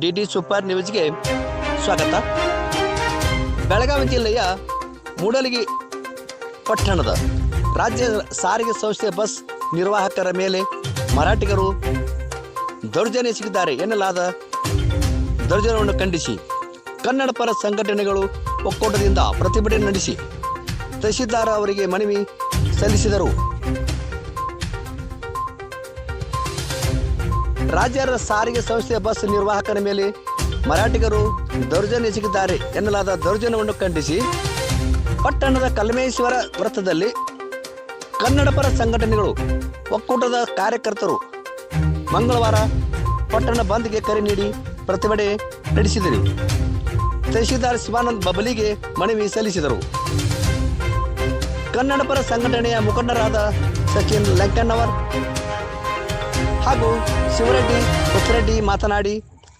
D D super ನ್ಯೂಸ್ಗೆ ಸ್ವಾಗತ. ಬೆಳಗಾವಿ ಜಿಲ್ಲೆಯ ಮೂಡಲಗಿ ಪಟ್ಟಣದ ರಾಜ್ಯ ಸಾರಿಗೆ ಸಂಸ್ಥೆ ಬಸ್ ನಿರ್ವಾಹಕರ ಮೇಲೆ ಮರಾಠಿಗರು ದೌರ್ಜನ್ಯ ಸಿಗಿದ್ದಾರೆ ಎನ್ನಲಾದ ದೌರ್ಜನ್ಯವನ್ನು ಖಂಡಿಸಿ ಕನ್ನಡ ಪರ ಸಂಘಟನೆಗಳು ಒಕ್ಕೂಟದಿಂದ ಪ್ರತಿಭಟನೆ ನಡೆಸಿ ತಹಶೀಲ್ದಾರ್ ಅವರಿಗೆ ಮನವಿ ಸಲ್ಲಿಸಿದರು. ರಾಜ್ಯ ಸಾರಿಗೆ ಸಂಸ್ಥೆಯ ಬಸ್ ನಿರ್ವಾಹಕನ ಮೇಲೆ ಮರಾಠಿಗರು ದೌರ್ಜನ್ಯ ಎಸಗಿದ್ದಾರೆ ಎನ್ನಲಾದ ದೌರ್ಜನ್ಯವನ್ನು ಖಂಡಿಸಿ, ಪಟ್ಟಣದ ಕಲ್ಮೇಶ್ವರ ವೃತ್ತದಲ್ಲಿ ಕನ್ನಡ ಪರ ಸಂಘಟನೆಗಳು ಒಕ್ಕೂಟದ ಕಾರ್ಯಕರ್ತರು ಮಂಗಳವಾರ ಪಟ್ಟಣ ಬಂದ್ಗೆ ಕರೆ ನೀಡಿ ಪ್ರತಿಭಟನೆ ನಡೆಸಿದರು. ತಹಶೀಲ್ದಾರ್ ಶಿವಾನಂದ್ ಬಬಲಿಗೆ ಮನವಿ ಸಲ್ಲಿಸಿದರು. ಕನ್ನಡ ಪರ ಸಂಘಟನೆಯ ಮುಖಂಡರಾದ ಸಚಿನ್ ಲಂಕಣ್ಣವರ್ ಹಾಗೂ ಶಿವರೆಡ್ಡಿ, ಪುಟ್ಟರೆಡ್ಡಿ ಮಾತನಾಡಿ,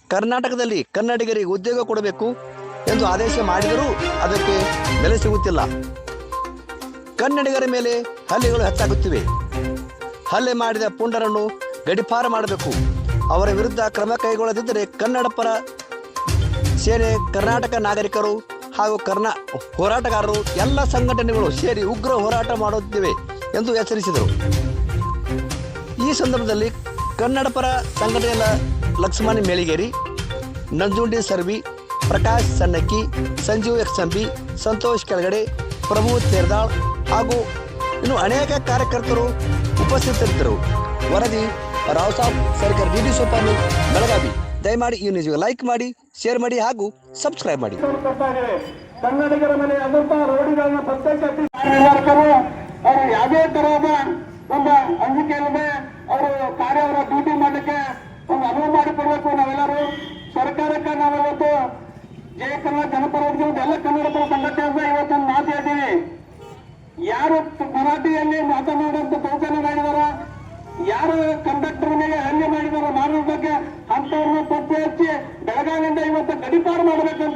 ಕರ್ನಾಟಕದಲ್ಲಿ ಕನ್ನಡಿಗರಿಗೆ ಉದ್ಯೋಗ ಕೊಡಬೇಕು ಎಂದು ಆದೇಶ ಮಾಡಿದರೂ ಅದಕ್ಕೆ ಬೆಲೆ ಸಿಗುತ್ತಿಲ್ಲ. ಕನ್ನಡಿಗರ ಮೇಲೆ ಹಲ್ಲೆಗಳು ಹೆಚ್ಚಾಗುತ್ತಿವೆ. ಹಲ್ಲೆ ಮಾಡಿದ ಪುಂಡರನ್ನು ಗಡಿಪಾರ ಮಾಡಬೇಕು. ಅವರ ವಿರುದ್ಧ ಕ್ರಮ ಕೈಗೊಳ್ಳದಿದ್ದರೆ ಕನ್ನಡ ಪರ ಸೇನೆ, ಕರ್ನಾಟಕ ನಾಗರಿಕರು ಹಾಗೂ ಕರ್ನಾ ಹೋರಾಟಗಾರರು ಎಲ್ಲ ಸಂಘಟನೆಗಳು ಸೇರಿ ಉಗ್ರ ಹೋರಾಟ ಮಾಡುತ್ತಿವೆ ಎಂದು ಎಚ್ಚರಿಸಿದರು. ಈ ಸಂದರ್ಭದಲ್ಲಿ ಕನ್ನಡ ಪರ ಸಂಘಟನೆಯ ಲಕ್ಷ್ಮಣ್ ಮೇಳಿಗೇರಿ, ನಂಜುಂಡಿ ಸರ್ವಿ, ಪ್ರಕಾಶ್ ಸಣ್ಣಕ್ಕಿ ಸಂಜೀವ್ ಎಕ್ಸಂಬಿ ಸಂತೋಷ್ ಕೆಳಗಡೆ, ಪ್ರಭು ತೇರ್ದಾಳ್ ಹಾಗೂ ಇನ್ನು ಅನೇಕ ಕಾರ್ಯಕರ್ತರು ಉಪಸ್ಥಿತರಿದ್ದರು. ವರದಿ ರಾವ್ ಸಾಬ್, ಸರ್ಕಾರ ಡಿ ನ್ಯೂಸ್ ಬೆಳಗಾವಿ. ದಯಮಾಡಿ ಈ ನ್ಯೂಸ್ಗೆ ಲೈಕ್ ಮಾಡಿ, ಶೇರ್ ಮಾಡಿ ಹಾಗೂ ಸಬ್ಸ್ಕ್ರೈಬ್ ಮಾಡಿ. ಕನ್ನಡಿಗರ ಮನೆ ರೋಡಿಗಳನ್ನ ಪ್ರತ್ಯೇಕ ಅವರು ಯಾವುದೇ ತರಹದ ಕನ್ನಡ ಜನಪರ ಎಲ್ಲ ಕನ್ನಡ ಪರ ಸಂಘಟನೆ ಇವತ್ತೊಂದು ಮಾತು ಯಾರು ಮರಾಠಿಯಲ್ಲಿ ಮಾತನಾಡುವಂತ ದೌರ್ಜನ್ಯ ಮಾಡಿದಾರ, ಯಾರು ಕಂಡಕ್ಟರ್ ಮೇಲೆ ಹಲ್ಲೆ ಮಾಡಿದಾರ ಮಾಡೋದ್ರ ಬಗ್ಗೆ ಅಂತವ್ರನ್ನ ಪತ್ತೆ ಹಚ್ಚಿ ಬೆಳಗಾವಿಯಿಂದ ಇವತ್ತು ಗಡಿಪಾರು ಮಾಡಬೇಕಂತ